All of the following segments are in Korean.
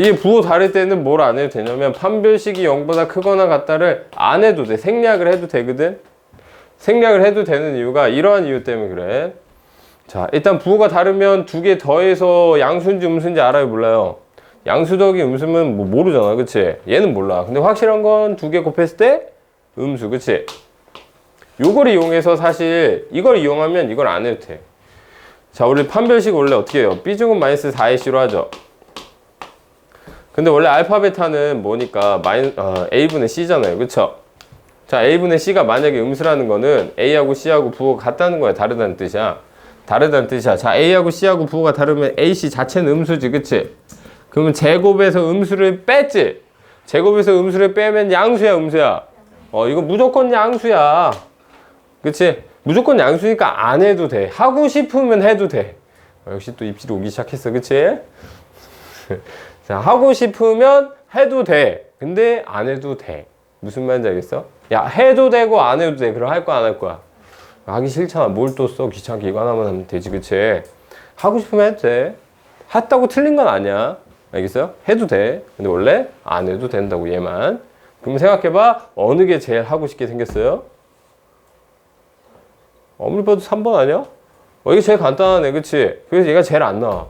이게 부호 다를 때는 뭘 안 해도 되냐면 판별식이 0보다 크거나 같다를 안 해도 돼. 생략을 해도 되거든. 생략을 해도 되는 이유가 이러한 이유 때문에 그래. 자, 일단 부호가 다르면 두 개 더해서 양수인지 음수인지 알아요, 몰라요? 양수 더하기 음수면 뭐 모르잖아, 그치? 얘는 몰라. 근데 확실한 건 두 개 곱했을 때 음수, 그치? 요걸 이용해서 사실 이걸 이용하면 이걸 안 해도 돼. 자, 우리 판별식 원래 어떻게 해요? B제곱 마이너스 4AC로 하죠. 근데 원래 알파 베타는 뭐니까 마이 어, A분의 C잖아요. 그쵸? 자, A분의 C가 만약에 음수라는 거는 A하고 C하고 부호가 같다는 거야. 다르다는 뜻이야. 다르다는 뜻이야. 자, A하고 C하고 부호가 다르면 AC 자체는 음수지. 그치? 그러면 제곱에서 음수를 뺐지? 제곱에서 음수를 빼면 양수야, 음수야? 어, 이거 무조건 양수야. 그치? 무조건 양수니까 안 해도 돼. 하고 싶으면 해도 돼. 어, 역시 또 입질이 오기 시작했어. 그치? 자, 하고 싶으면 해도 돼. 근데 안 해도 돼. 무슨 말인지 알겠어? 야, 해도 되고 안 해도 돼. 그럼 할 거야, 안 할 거야? 하기 싫잖아. 뭘 또 써? 귀찮게 이거 하나만 하면 되지, 그치? 하고 싶으면 해도 돼. 했다고 틀린 건 아니야. 알겠어요? 해도 돼. 근데 원래 안 해도 된다고, 얘만. 그럼 생각해봐. 어느 게 제일 하고 싶게 생겼어요? 아무리 봐도 3번 아니야? 어, 이게 제일 간단하네, 그치? 그래서 얘가 제일 안 나와.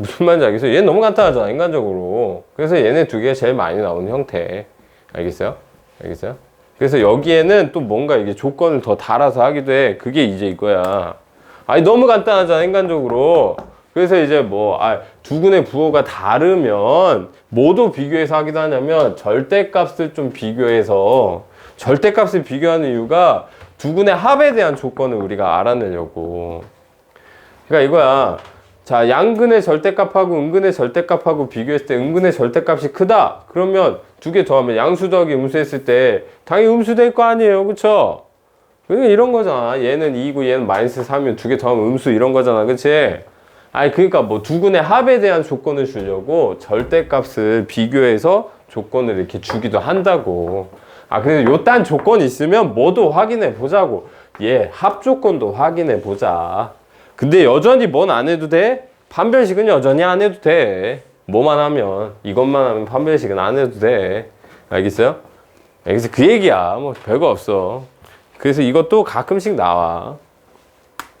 무슨 말인지 알겠어요? 얘는 너무 간단하잖아, 인간적으로. 그래서 얘네 두 개가 제일 많이 나오는 형태. 알겠어요? 알겠어요? 그래서 여기에는 또 뭔가 이게 조건을 더 달아서 하기도 해. 그게 이제 이거야. 아니, 너무 간단하잖아, 인간적으로. 그래서 이제 뭐, 아, 두 군의 부호가 다르면 뭐도 비교해서 하기도 하냐면 절대값을 좀 비교해서 절대값을 비교하는 이유가 두 군의 합에 대한 조건을 우리가 알아내려고. 그러니까 이거야. 자, 양근의 절대값하고 은근의 절대값하고 비교했을 때 은근의 절대값이 크다. 그러면 두 개 더하면 양수 더하기 음수 했을 때 당연히 음수 될 거 아니에요. 그쵸? 그러니까 이런 거잖아. 얘는 2고 얘는 마이너스 3이면 두 개 더하면 음수 이런 거잖아. 그치? 아니, 그러니까 뭐두 군의 합에 대한 조건을 주려고 절대값을 비교해서 조건을 이렇게 주기도 한다고. 아, 그래서 요딴 조건이 있으면 뭐도 확인해 보자고. 얘 합 조건도 확인해 보자. 근데 여전히 뭔 안 해도 돼? 판별식은 여전히 안 해도 돼. 뭐만 하면 이것만 하면 판별식은 안 해도 돼. 알겠어요? 알겠어? 그 얘기야. 뭐 별거 없어. 그래서 이것도 가끔씩 나와.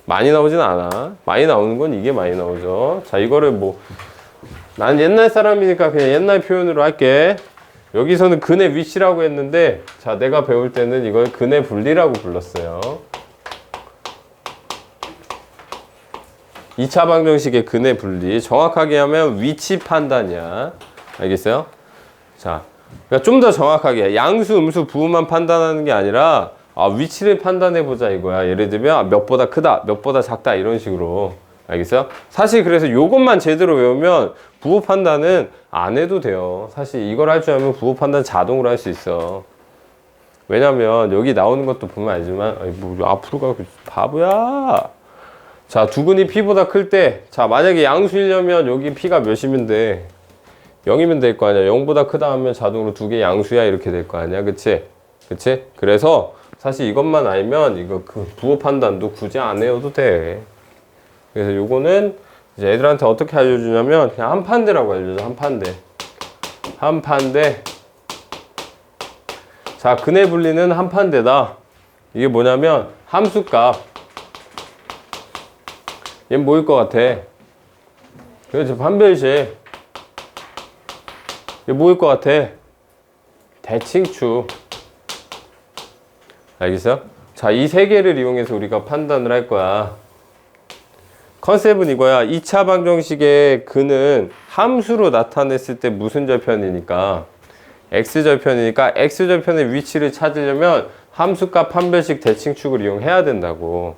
많이 나오진 않아. 많이 나오는 건 이게 많이 나오죠. 자, 이거를 뭐, 난 옛날 사람이니까 그냥 옛날 표현으로 할게. 여기서는 근의 위치라고 했는데, 자, 내가 배울 때는 이걸 근의 분리라고 불렀어요. 2차 방정식의 근의 분리. 정확하게 하면 위치 판단이야. 알겠어요? 자, 그러니까 좀 더 정확하게 양수, 음수, 부호만 판단하는 게 아니라 아, 위치를 판단해 보자 이거야. 예를 들면 아, 몇보다 크다, 몇보다 작다 이런 식으로. 알겠어요? 사실 그래서 요것만 제대로 외우면 부호 판단은 안 해도 돼요. 사실 이걸 할 줄 알면 부호 판단 자동으로 할 수 있어. 왜냐면 여기 나오는 것도 보면 알지만 아이, 뭐 앞으로 가고 바보야. 자, 두근이 P보다 클 때, 자, 만약에 양수이려면 여기 P가 몇이면 돼? 0이면 될 거 아니야. 0보다 크다 하면 자동으로 두 개 양수야. 이렇게 될 거 아니야. 그치? 그치? 그래서 사실 이것만 알면 이거 그 부호 판단도 굳이 안 해도 돼. 그래서 요거는 이제 애들한테 어떻게 알려주냐면 그냥 한 판대라고 알려줘. 한 판대. 한 판대. 자, 근의 분리는 한 판대다. 이게 뭐냐면 함수값. 얘는 뭐일 것 같아? 그렇죠. 판별식. 얘 뭐일 것 같아? 대칭축. 알겠어? 자, 이 세 개를 이용해서 우리가 판단을 할 거야. 컨셉은 이거야. 2차 방정식의 근은 함수로 나타냈을 때 무슨 절편이니까 x절편이니까 x절편의 위치를 찾으려면 함수값 판별식 대칭축을 이용해야 된다고.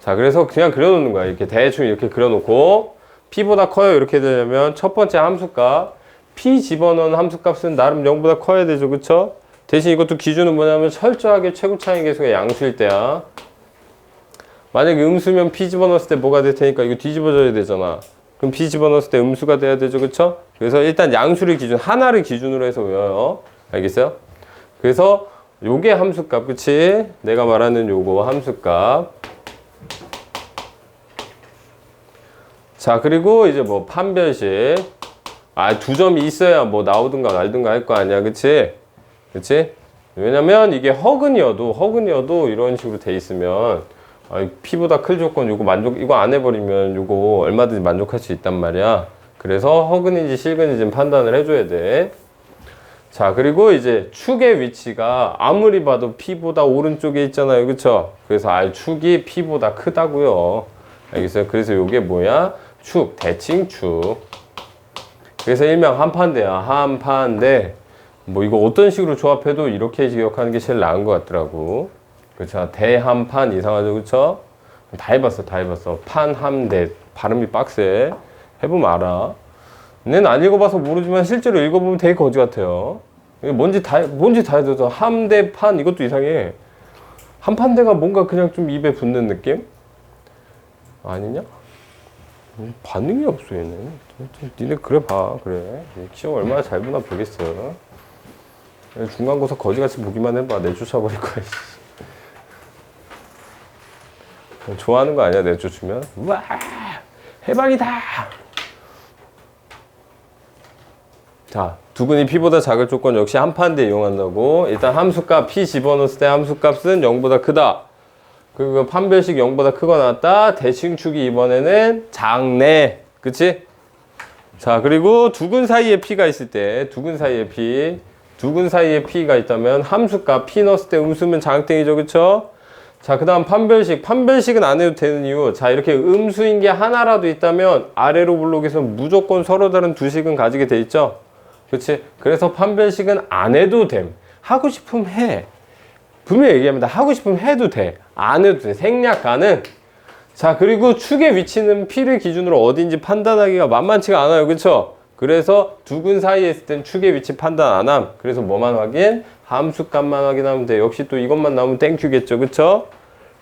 자, 그래서 그냥 그려놓는 거야. 이렇게 대충 이렇게 그려놓고 p보다 커요. 이렇게 되려면 첫 번째 함수값 p 집어넣은 함수값은 나름 0보다 커야 되죠. 그쵸? 대신 이것도 기준은 뭐냐면 철저하게 최고차이 계수가 양수일 때야. 만약에 음수면 p 집어넣었을 때 뭐가 될 테니까 이거 뒤집어져야 되잖아. 그럼 p 집어넣었을 때 음수가 돼야 되죠. 그쵸? 그래서 일단 양수를 기준, 하나를 기준으로 해서 외워요. 알겠어요? 그래서 요게 함수값, 그치? 내가 말하는 요거 함수값. 자, 그리고 이제 뭐 판별식. 아, 두 점이 있어야 뭐 나오든가 말든가 할 거 아니야. 그치? 그치? 왜냐면 이게 허근이어도, 허근이어도 이런 식으로 돼 있으면, 아, 피보다 클 조건 요거 만족, 이거 안 해버리면 요거 얼마든지 만족할 수 있단 말이야. 그래서 허근인지 실근인지 판단을 해줘야 돼. 자, 그리고 이제 축의 위치가 아무리 봐도 P보다 오른쪽에 있잖아요. 그쵸? 그래서 아, 축이 P보다 크다고요. 알겠어요? 그래서 요게 뭐야? 축, 대칭 축. 그래서 일명 한판대야. 한판대. 뭐 이거 어떤 식으로 조합해도 이렇게 기억하는 게 제일 나은 것 같더라고. 그쵸? 대한판 이상하죠. 그쵸? 다 해봤어. 다 해봤어. 판함대. 발음이 빡세. 해보면 알아. 내는 안 읽어봐서 모르지만 실제로 읽어보면 되게 거지 같아요. 뭔지 다, 뭔지 다 해도 함대 판 이것도 이상해. 한판대가 뭔가 그냥 좀 입에 붙는 느낌? 아니냐? 음, 반응이 없어 얘는. 니네 그래 봐 그래. 시험 얼마나 잘 보나 보겠어. 중간고사 거지같이 보기만 해봐 내쫓아버릴 거야. 씨. 좋아하는 거 아니야 내쫓으면? 와 해방이다. 자, 두근이 P보다 작을 조건 역시 한판 대 이용한다고. 일단 함수값 P 집어넣었을 때 함수값은 0보다 크다. 그리고 판별식 0보다 크거나 같다. 대칭축이 이번에는 작네. 그치? 자, 그리고 두근 사이에 P가 있을 때, 두근 사이에 P. 두근 사이에 P가 있다면 함수값 P 넣었을 때 음수면 장땡이죠. 그쵸? 자, 그 다음 판별식. 판별식은 안 해도 되는 이유. 자, 이렇게 음수인 게 하나라도 있다면 아래로 블록에서 무조건 서로 다른 두 식은 가지게 돼 있죠? 그렇지? 그래서 판별식은 안 해도 됨. 하고 싶으면 해. 분명히 얘기합니다. 하고 싶으면 해도 돼. 안 해도 돼. 생략 가능. 자, 그리고 축의 위치는 P를 기준으로 어딘지 판단하기가 만만치가 않아요. 그쵸? 그래서 두근 사이에 있을 땐 축의 위치 판단 안 함. 그래서 뭐만 확인? 함수값만 확인하면 돼. 역시 또 이것만 나오면 땡큐겠죠. 그쵸?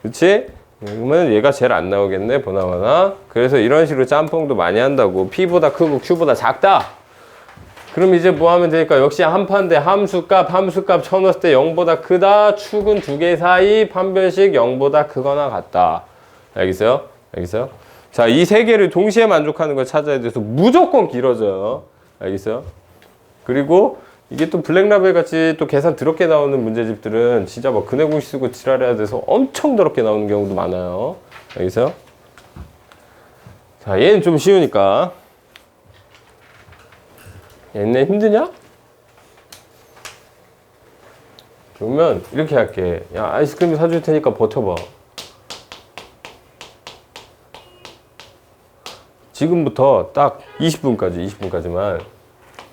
그치? 그러면 얘가 제일 안 나오겠네. 보나마나. 그래서 이런 식으로 짬뽕도 많이 한다고. P보다 크고 Q보다 작다. 그럼 이제 뭐 하면 되니까 역시 한판대 함수값 함수값 쳐넣었을 때 0보다 크다 축은 두 개 사이 판별식 0보다 크거나 같다 알겠어요? 알겠어요? 자 이 세 개를 동시에 만족하는 걸 찾아야 돼서 무조건 길어져요 알겠어요? 그리고 이게 또 블랙라벨 같이 또 계산 더럽게 나오는 문제집들은 진짜 뭐 근해공식 쓰고 지랄해야 돼서 엄청 더럽게 나오는 경우도 많아요 알겠어요? 자 얘는 좀 쉬우니까 얘네 힘드냐? 그러면 이렇게 할게. 야 아이스크림 사줄 테니까 버텨봐. 지금부터 딱 20분까지, 20분까지만,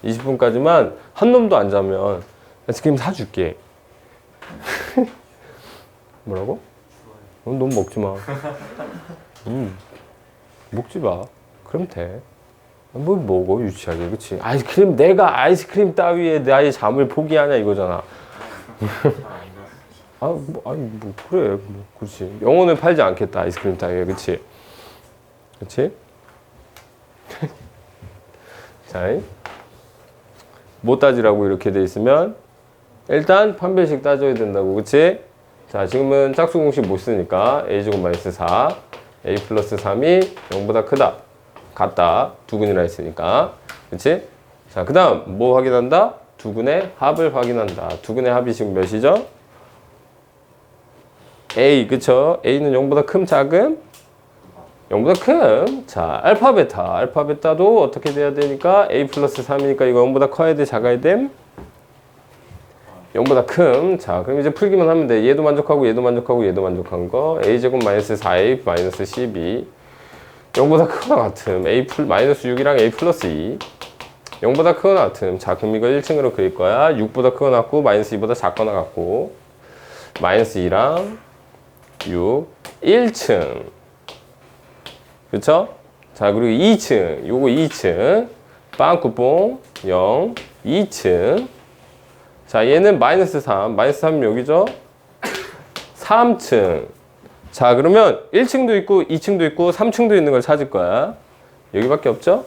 20분까지만 한 놈도 안 자면 아이스크림 사줄게. 뭐라고? 어, 넌 먹지 마. 음, 먹지 마. 그럼 돼. 뭘 먹어 유치하게. 그치? 아이스크림 내가 아이스크림 따위에 나의 잠을 포기하냐 이거잖아. 아, 뭐, 아니 뭐 그래. 뭐 그렇지 영혼을 팔지 않겠다 아이스크림 따위에. 그치? 그치? 자못 따지라고 이렇게 돼 있으면 일단 판별식 따져야 된다고. 그치? 자 지금은 짝수 공식 못 쓰니까 a제곱 마이너스 4 a 플러스 3이 0보다 크다 같다. 두근이라 했으니까. 그치? 자, 그 다음, 뭐 확인한다? 두근의 합을 확인한다. 두근의 합이 지금 몇이죠? A, 그쵸? A는 0보다 큼, 작음? 0보다 큼. 자, 알파, 베타. 알파, 베타도 어떻게 돼야 되니까? A 플러스 3이니까 이거 0보다 커야 돼, 작아야 돼? 0보다 큼. 자, 그럼 이제 풀기만 하면 돼. 얘도 만족하고, 얘도 만족하고, 얘도 만족한 거. A제곱 마이너스 4A 마이너스 12. 0보다 크거나 같음. A 플 마이너스 6이랑 a 플러스 2 0보다 크거나 같음. 자 그럼 이거 1층으로 그릴 거야. 6보다 크거나 같고 마이너스 2보다 작거나 같고 마이너스 2랑 6 1층. 그쵸? 자 그리고 2층. 요거 2층. 빵꾸뽕 0 2층. 자 얘는 마이너스 3 마이너스 3 여기죠? 3층 자 그러면 1층도 있고 2층도 있고 3층도 있는 걸 찾을 거야 여기밖에 없죠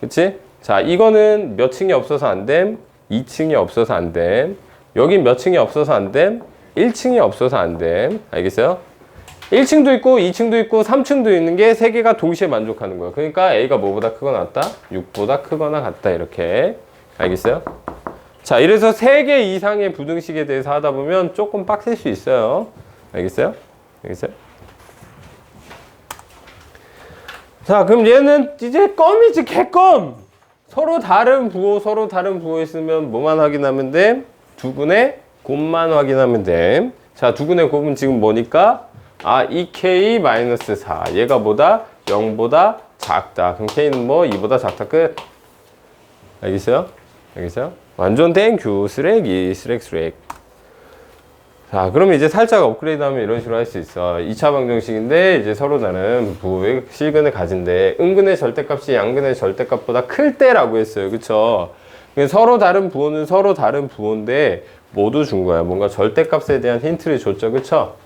그치 자 이거는 몇 층이 없어서 안됨 2층이 없어서 안됨 여긴 몇 층이 없어서 안됨 1층이 없어서 안됨 알겠어요 1층도 있고 2층도 있고 3층도 있는 게세 개가 동시에 만족하는 거야. 그러니까 A가 뭐보다 크거나 같다? 6보다 크거나 같다. 이렇게. 알겠어요? 자, 이래서 세개 이상의 부등식에 대해서 하다 보면 조금 빡셀 수 있어요. 알겠어요? 알겠어요? 자, 그럼 얘는 이제 껌이지, 개껌! 서로 다른 부호, 서로 다른 부호 있으면 뭐만 확인하면 돼? 두근의 곱만 확인하면 돼. 자, 두근의 곱은 지금 뭐니까? 아, 2k-4. 얘가 보다 0보다 작다. 그럼 k는 뭐 2보다 작다. 끝. 알겠어요? 알겠어요? 완전 땡큐. 쓰레기, 쓰레기, 쓰레기. 자, 그러면 이제 살짝 업그레이드 하면 이런 식으로 할 수 있어. 2차 방정식인데 이제 서로 다른 부호의 실근을 가진데 음근의 절대값이 양근의 절대값보다 클 때라고 했어요. 그쵸? 서로 다른 부호는 서로 다른 부호인데 모두 준 거야. 뭔가 절대값에 대한 힌트를 줬죠. 그쵸?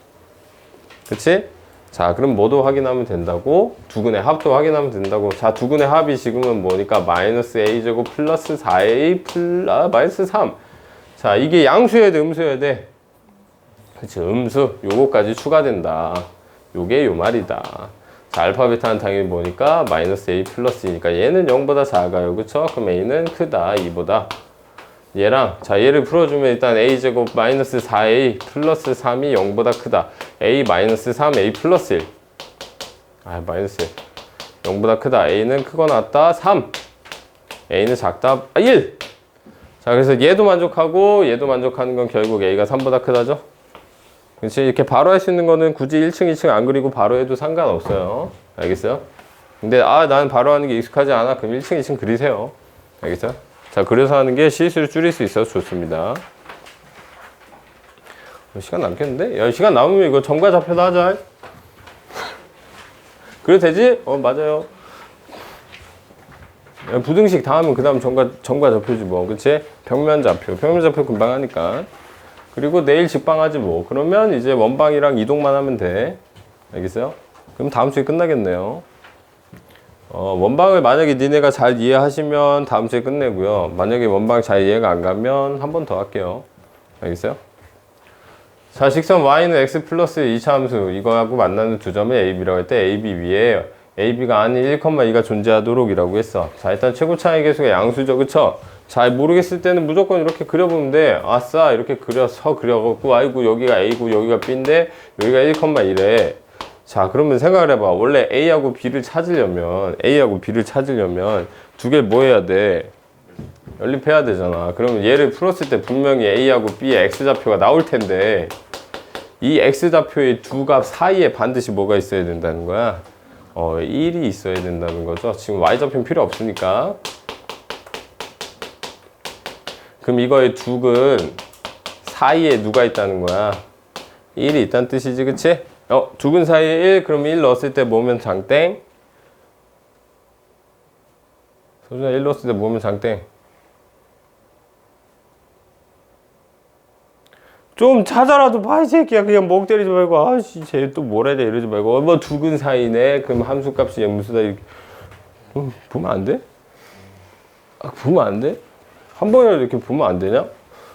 그치? 자, 그럼 뭐도 확인하면 된다고? 두근의 합도 확인하면 된다고. 자, 두근의 합이 지금은 뭐니까 마이너스 a제곱 플러스 4a 플 아, 마이너스 3. 자, 이게 양수여야 돼, 음수여야 돼. 그치, 음수. 요거까지 추가된다. 요게 요 말이다. 자, 알파, 베타는 당연히 뭐니까 마이너스 a 플러스이니까 얘는 0보다 작아요. 그쵸? 그럼 a는 크다, 2보다. 얘랑 자 얘를 풀어주면 일단 a제곱 마이너스 4a 플러스 3이 0보다 크다 a 마이너스 3 a 플러스 1 아, 마이너스 1 0보다 크다 a는 크거나 같다 3 a는 작다 아, 1 자, 그래서 얘도 만족하고 얘도 만족하는 건 결국 a가 3보다 크다죠 그렇지 이렇게 바로 할 수 있는 거는 굳이 1층 2층 안 그리고 바로 해도 상관없어요 알겠어요? 근데 아 나는 바로 하는 게 익숙하지 않아 그럼 1층 2층 그리세요 알겠어요? 자, 그래서 하는 게 실수를 줄일 수 있어서 좋습니다. 시간 남겠는데? 야, 시간 남으면 이거 점과 좌표도 하자. 그래도 되지? 어, 맞아요. 야, 부등식 다 하면 그 다음 점과, 점과 좌표지 뭐. 그치? 평면 좌표. 평면 좌표 금방 하니까. 그리고 내일 직방하지 뭐. 그러면 이제 원방이랑 이동만 하면 돼. 알겠어요? 그럼 다음 주에 끝나겠네요. 어, 원방을 만약에 니네가 잘 이해하시면 다음 주에 끝내고요. 만약에 원방 잘 이해가 안 가면 한 번 더 할게요. 알겠어요? 자, 식선 y는 x 플러스 2차 함수 이거하고 만나는 두 점을 ab라고 할 때 ab 위에 ab가 아닌 1,2가 존재하도록 이라고 했어. 자, 일단 최고 차이 계수가 양수죠. 그쵸? 잘 모르겠을 때는 무조건 이렇게 그려보면 돼. 아싸 이렇게 그려서 그려갖고 아이고 여기가 a고 여기가 b인데 여기가 1,1에 자, 그러면 생각을 해봐. 원래 A하고 B를 찾으려면, A하고 B를 찾으려면 두 개를 뭐 해야 돼? 연립해야 되잖아. 그러면 얘를 풀었을 때 분명히 A하고 B의 X좌표가 나올 텐데, 이 X좌표의 두 값 사이에 반드시 뭐가 있어야 된다는 거야? 어, 1이 있어야 된다는 거죠. 지금 Y좌표는 필요 없으니까. 그럼 이거의 두근 사이에 누가 있다는 거야? 1이 있다는 뜻이지, 그치? 어, 두근 사이에 1, 그럼 1 넣었을 때 뭐면 장땡? 소준아 1 넣었을 때 뭐면 장땡? 좀 찾아라도 봐, 이 새끼야. 그냥 멍 때리지 말고, 아씨, 쟤 또 뭐라 해야 돼, 이러지 말고. 어, 뭐 두근 사이네? 그럼 함수 값이 무수다, 이렇게. 음, 보면 안 돼? 아, 보면 안 돼? 한 번이라도 이렇게 보면 안 되냐?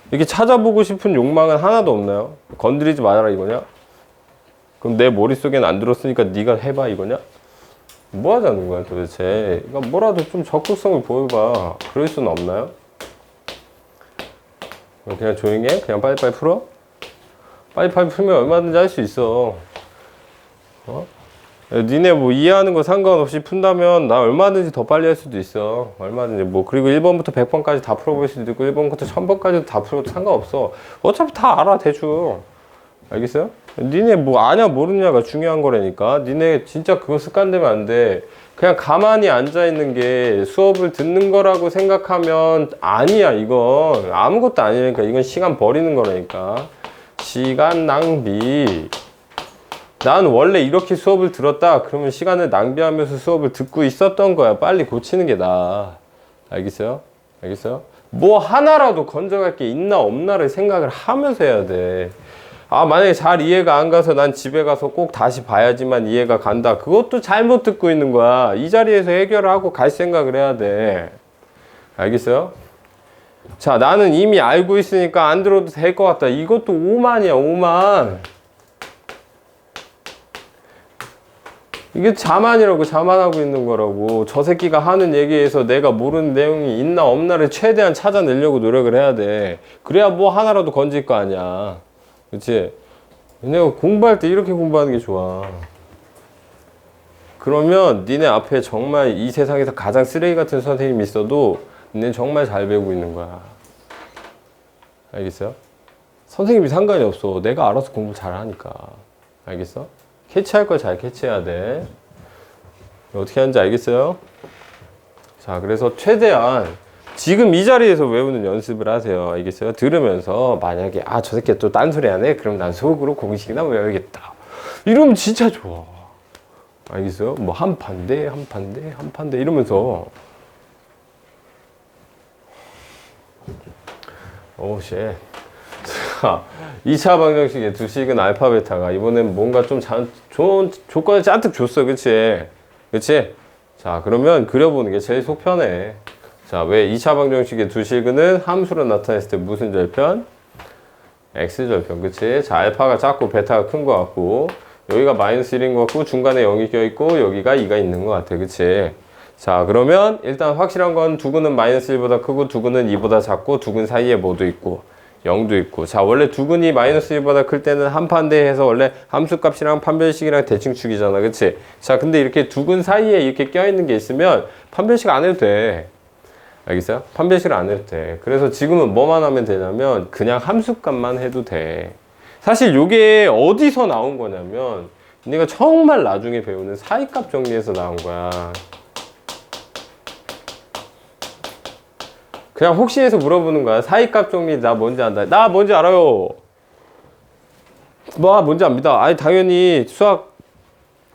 이렇게 찾아보고 싶은 욕망은 하나도 없나요? 건드리지 말아라, 이거냐? 그럼 내 머릿속엔 안 들었으니까 네가 해봐 이거냐? 뭐 하자는 거야 도대체 그러니까 뭐라도 좀 적극성을 보여봐 그럴 수는 없나요? 그냥 조용히 해? 그냥 빨리빨리 풀어? 빨리빨리 풀면 얼마든지 할 수 있어 어? 니네 뭐 이해하는 거 상관없이 푼다면 나 얼마든지 더 빨리 할 수도 있어 얼마든지 뭐 그리고 1번부터 100번까지 다 풀어볼 수도 있고 1번부터 1000번까지도 다 풀어도 상관없어 어차피 다 알아 대충 알겠어요? 니네 뭐 아냐 모르냐가 중요한 거라니까. 니네 진짜 그거 습관되면 안 돼. 그냥 가만히 앉아 있는 게 수업을 듣는 거라고 생각하면 아니야 이건 아무것도 아니니까 이건 시간 버리는 거라니까. 시간 낭비. 난 원래 이렇게 수업을 들었다. 그러면 시간을 낭비하면서 수업을 듣고 있었던 거야. 빨리 고치는 게 나아. 알겠어요? 알겠어요? 뭐 하나라도 건져갈 게 있나 없나를 생각을 하면서 해야 돼. 아 만약에 잘 이해가 안 가서 난 집에 가서 꼭 다시 봐야지만 이해가 간다 그것도 잘못 듣고 있는 거야 이 자리에서 해결을 하고 갈 생각을 해야 돼 알겠어요? 자 나는 이미 알고 있으니까 안 들어도 될 것 같다 이것도 오만이야 오만 이게 자만이라고 자만하고 있는 거라고. 저 새끼가 하는 얘기에서 내가 모르는 내용이 있나 없나를 최대한 찾아내려고 노력을 해야 돼. 그래야 뭐 하나라도 건질 거 아니야. 그치? 내가 공부할 때 이렇게 공부하는 게 좋아. 그러면 니네 앞에 정말 이 세상에서 가장 쓰레기 같은 선생님이 있어도 니네 정말 잘 배우고 있는 거야. 알겠어요? 선생님이 상관이 없어. 내가 알아서 공부 잘 하니까. 알겠어? 캐치할 걸 잘 캐치해야 돼. 어떻게 하는지 알겠어요? 자, 그래서 최대한 지금 이 자리에서 외우는 연습을 하세요. 알겠어요? 들으면서 만약에 아, 저 새끼 또 딴소리 하네? 그럼 난 속으로 공식이나 외워야겠다. 이러면 진짜 좋아. 알겠어요? 뭐 한 판대, 한 판대, 한 판대 이러면서 오, 쉣. 자, 2차 방정식의 두 식은 알파 베타가 이번엔 뭔가 좀 자, 좋은 조건을 잔뜩 줬어. 그치? 그치? 자, 그러면 그려보는 게 제일 속 편해. 자, 왜 2차 방정식의 두 식은 함수로 나타냈을 때 무슨 절편? x절편. 그치? 자, 알파가 작고 베타가 큰 거 같고 여기가 마이너스 1인 것 같고 중간에 0이 껴있고 여기가 2가 있는 것 같아. 그치? 자, 그러면 일단 확실한 건 두근은 마이너스 1보다 크고 두근은 2보다 작고 두근 사이에 뭐도 있고 0도 있고. 자 원래 두근이 마이너스 1보다 클 때는 한판대 해서 원래 함수값이랑 판별식이랑 대칭축이잖아. 그치? 자 근데 이렇게 두근 사이에 이렇게 껴있는 게 있으면 판별식 안 해도 돼. 알겠어요? 판별식을 안 해도 돼. 그래서 지금은 뭐만 하면 되냐면 그냥 함수값만 해도 돼. 사실 요게 어디서 나온 거냐면 내가 정말 나중에 배우는 사이값 정리에서 나온 거야 그냥 혹시 해서 물어보는 거야. 사이값 정리 나 뭔지 안다. 나 뭔지 알아요. 뭐 뭔지 압니다. 아니 당연히 수학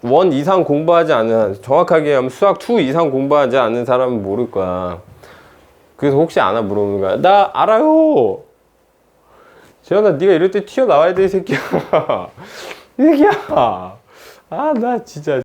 원 이상 공부하지 않은 정확하게 하면 수학 2 이상 공부하지 않는 사람은 모를 거야. 그래서 혹시 아나 물어보는 거야. 나 알아요. 재현아 네가 이럴 때 튀어나와야 돼 이 새끼야. 이 새끼야. 아 나 진짜